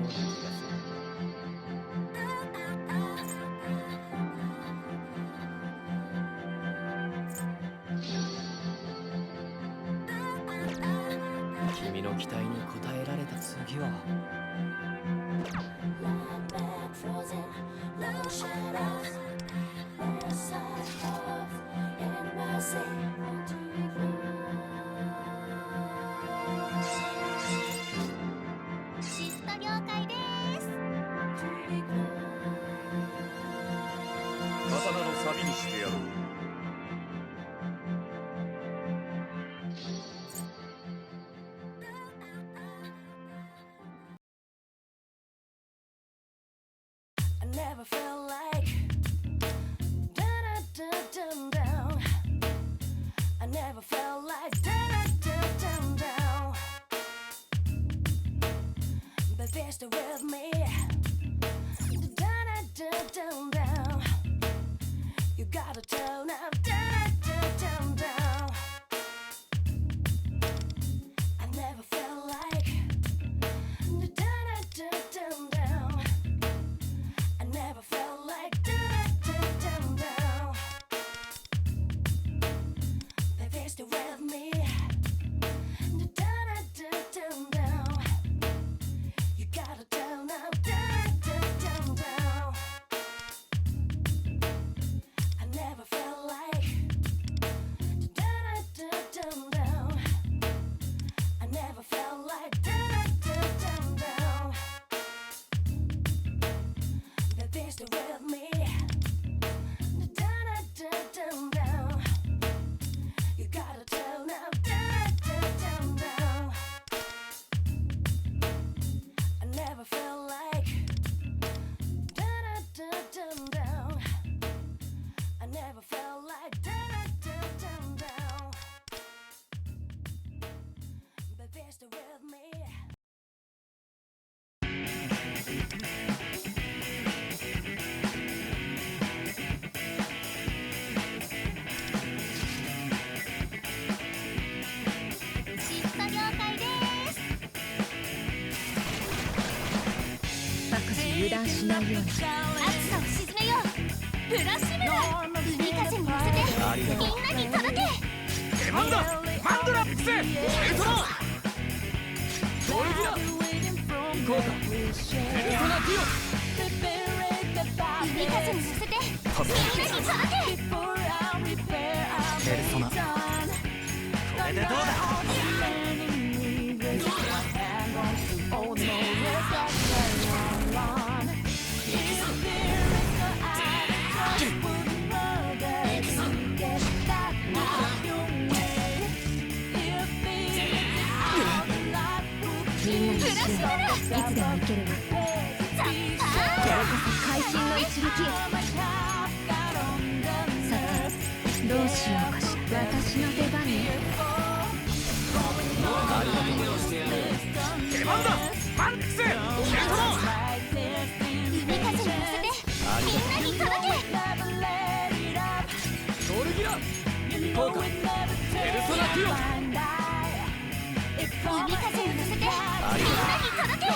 そうな気がする君の期待に応えられた次は。tatmin never felt like da da da down. I never felt like da da da down. But the way. 断しないよう。に暑さを鎮めようブラシムラ海風に乗せてみんなに届け出番だマンドラックスエルトラゴルギラ行こうかペルソナティオ海風に乗せてみんなに届けオペルソナこれでどうだみんなに一緒に。いつでも行けるわザッパーこれこそ会心の一撃さてどうしようかしら私の出番ね出番だマンクスエルト海風に。乗せてみんなに。届けゴルギラ行こうかペルソナティオ海風に乗せてみんなに届け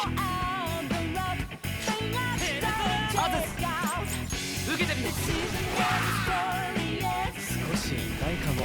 アズス受けてみて。少し痛いかも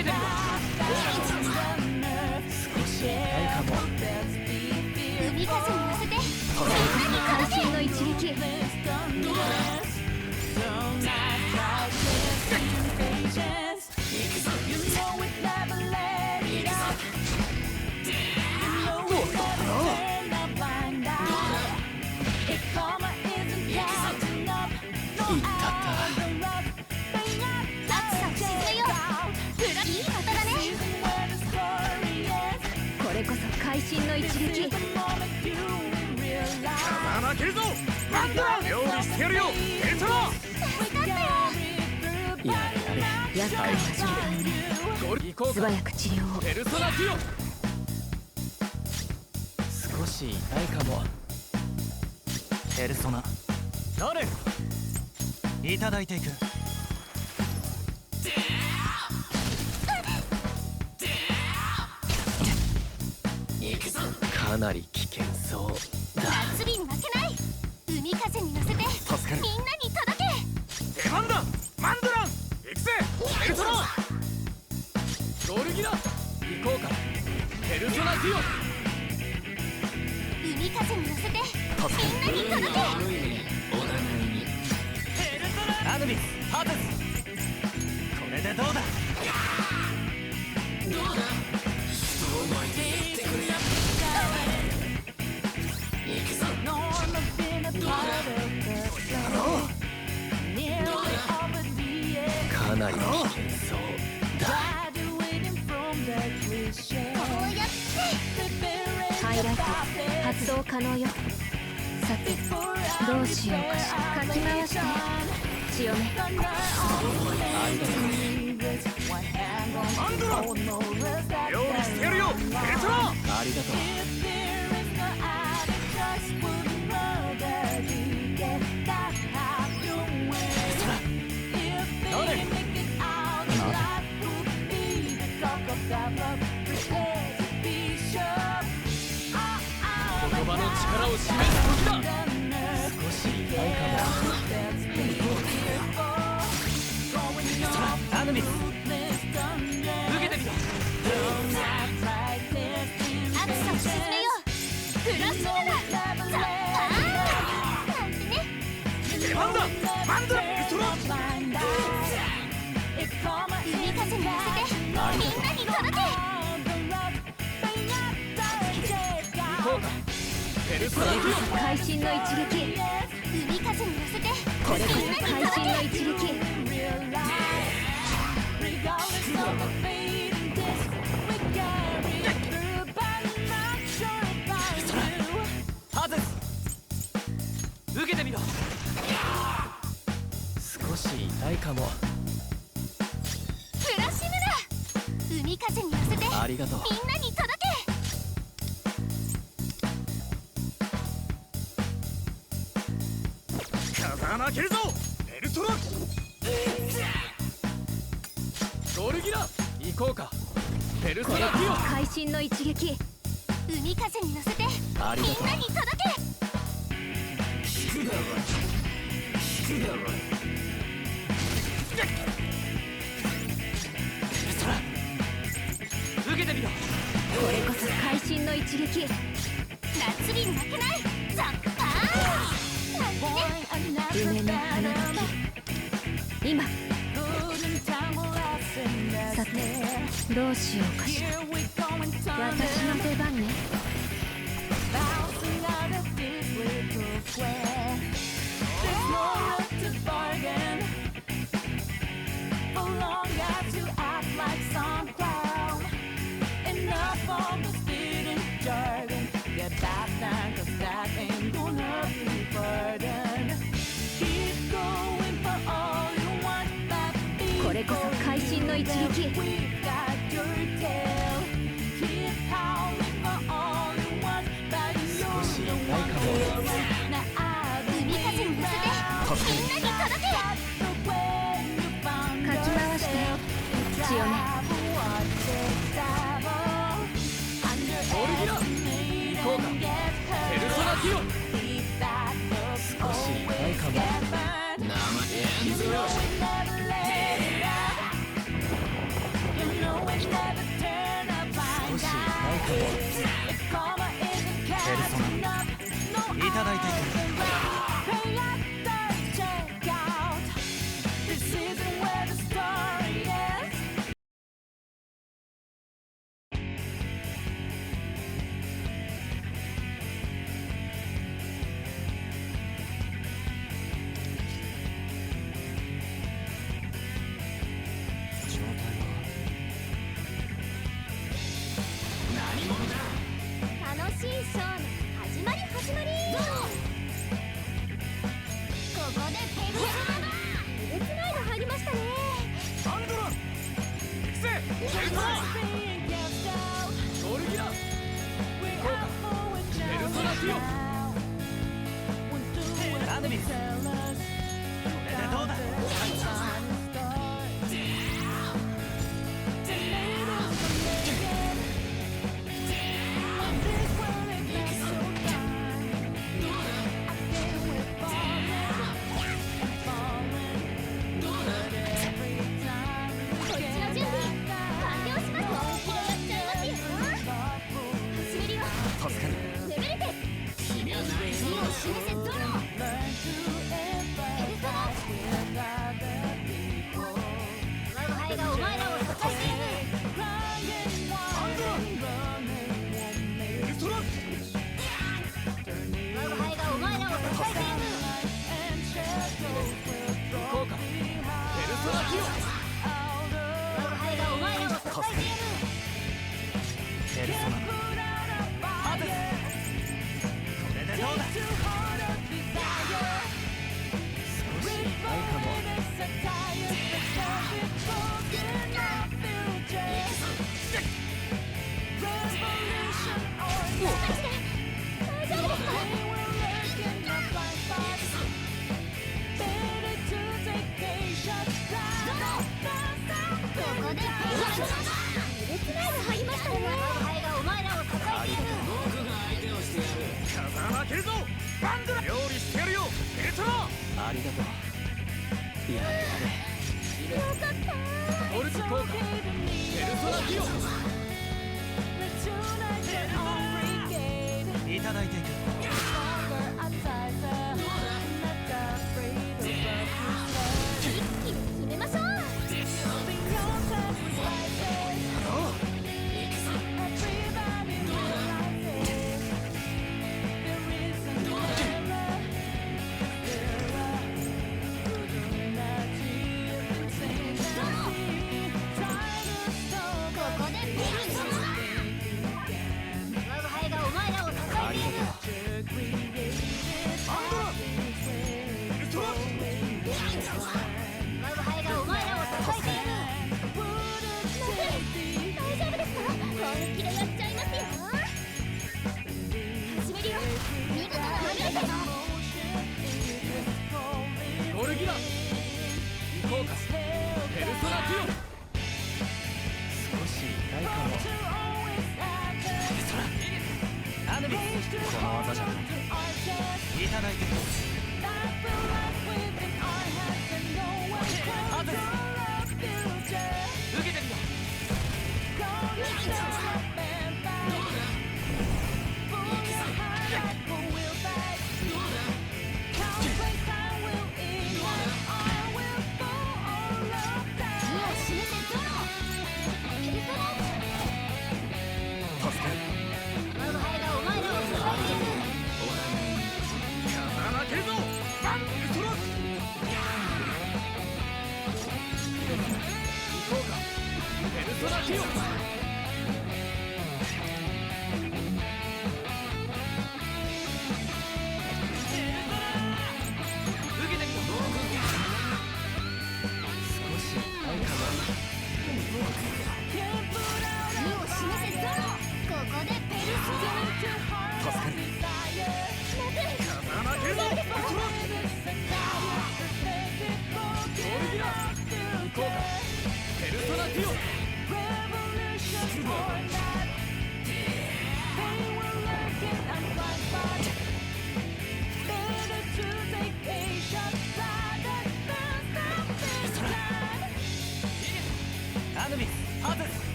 I'm 受一撃負けるぞ！バンドラン料理してやるよ！ペルソナ分かったよやれやれ厄介な状態ねドル行こうか素早く治療を。ペルソナディオ少し痛いかも。ペルソナ。誰？いただいていくかなり危険そう。だ夏日に負けない。海風に乗せてみんなに助かる届け。出番だマンドラン行くぜ。ペルソナドルギラ行こうか。ペルソナディオ。海風に乗せてみんなに届け。アヌビスハーテス。これでどうだ？Nearly かなり危険そうだこうやってハイライト発動可能よ。さてどうしよう。かしらかき回して。強めマンドラン料理してやるよ。ありがとうこれこそ会心の一撃。海風に乗せて。これこそ会心の一撃受けてみろ少し痛いかもフラッシュムラ海風に乗せてありがとう一撃。夏に負けない。ザッパー。夢の花今。さてどうしようか有机。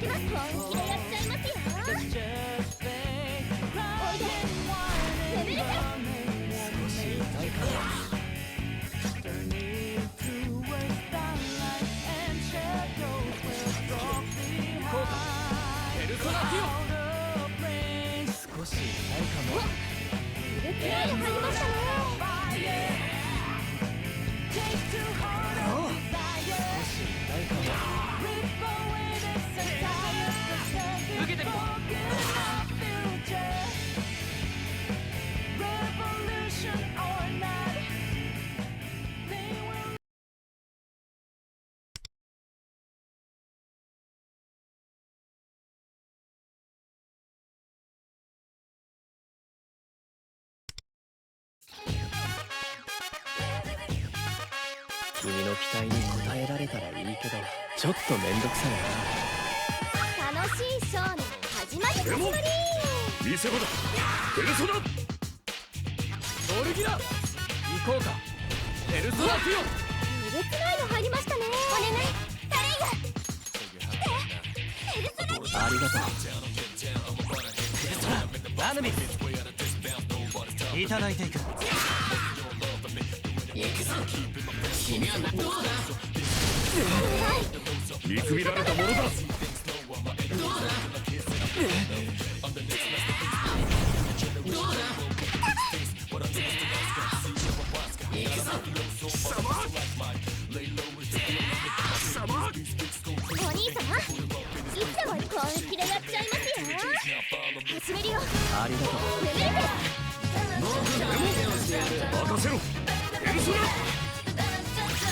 行けます本の期待に応えられたらいいけどちょっとめんどくさいな楽しいショーの始まり始まり見せ場だペルソナ。ゴルギラ行こうかペルソナ。ティエクライド入りましたねお願いタレイグペルソナ。ティありがとうペルソナ。アヌビスいただいていくオ見くびられたものだ始めるよ。ありがとう。任せろ。ペルソラ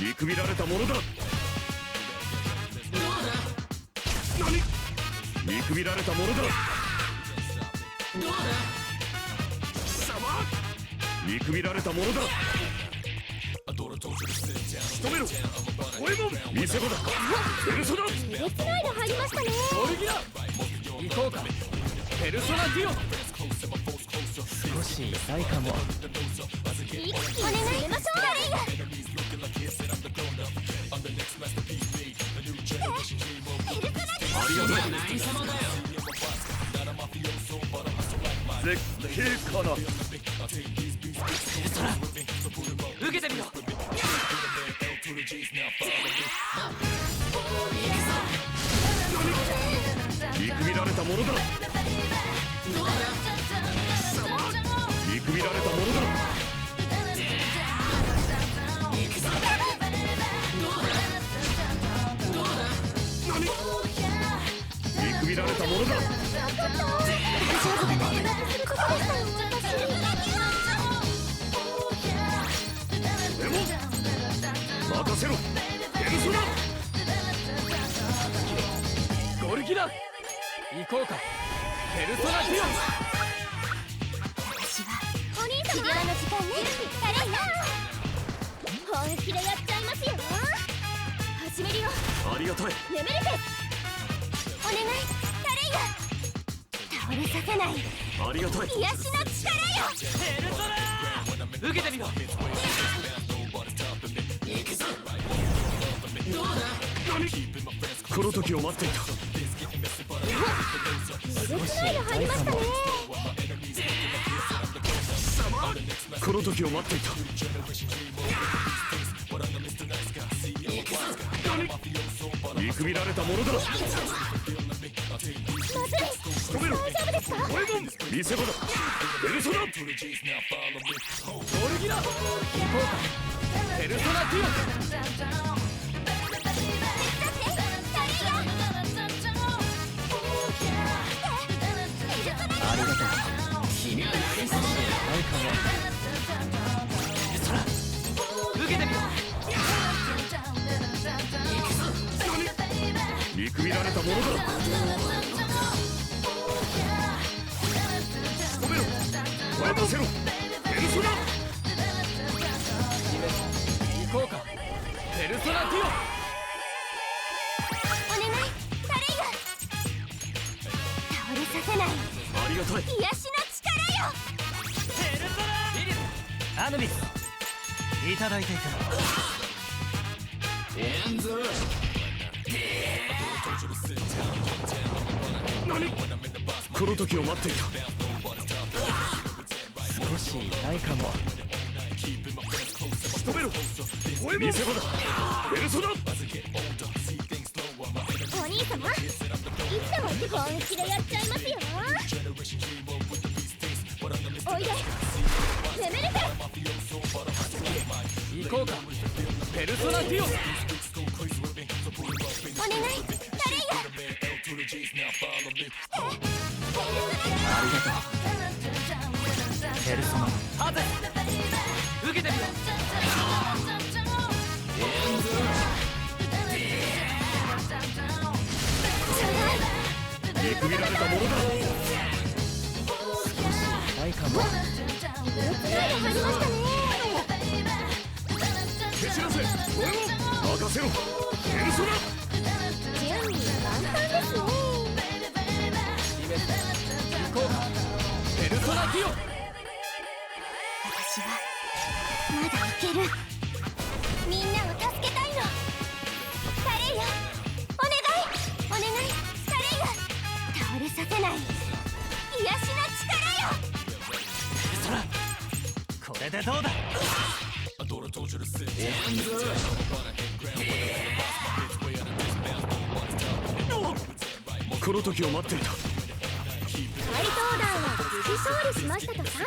見くびられたものだ。何見くびられたものだ。見くびられたものだ。仕留めろ。ゴエモン見せ場だ。ペルソナ。えげつないで入りましたね。ゴルギラ行こうか。ペルソナディオ。少し痛いかも。一気に攻めましょうダレイヤありがとう絶景かな受けてみろ見くびられたものだ見くびられたものだものだルソナゴルギラ。行こうか。ペルソナディオ。お兄様治療の時間ね。ダレイヤ本気でやっちゃいますよ。始めるよ。ありがたい。眠れて。お願い倒れさせない。ありがたい癒しの力よ。ペルソナ受けてみろ。この時を待っていた。えげつないで入りましたね。この時を待っていた。見くびられたものだまずい止めろ大丈夫ですか？ゴエモン見せ場だペルソナゴルギラ行こうかペルソナディオせろ。ペルソナ。行こうか。ペルソナディオ。お願い。ダレイヤ倒れさせない。ありがたい。癒しの力よ。ペルソナ。リリスアヌビス。いただいていく何？この時を待っていた少し痛いかも止めろゴエモン見せ場だペルソナお兄様いつでも本気でやっちゃいます。よおいで眠れて行こうかペルソナディオお願いダレイヤありがとうペルソナハゼ受けてみろ見くびられたものだ少し痛いかもよく入りましたね蹴散らせゴエモン任せろペルソナ準備万端ですね行こうかペルソナディオるみんなを助けたいの。ダレイヤお願い。お願い。ダレイヤ倒れさせない。癒しの力よ。ペルソナこれでどうだ？この時を待っていた怪盗団は無事勝利しましたとさ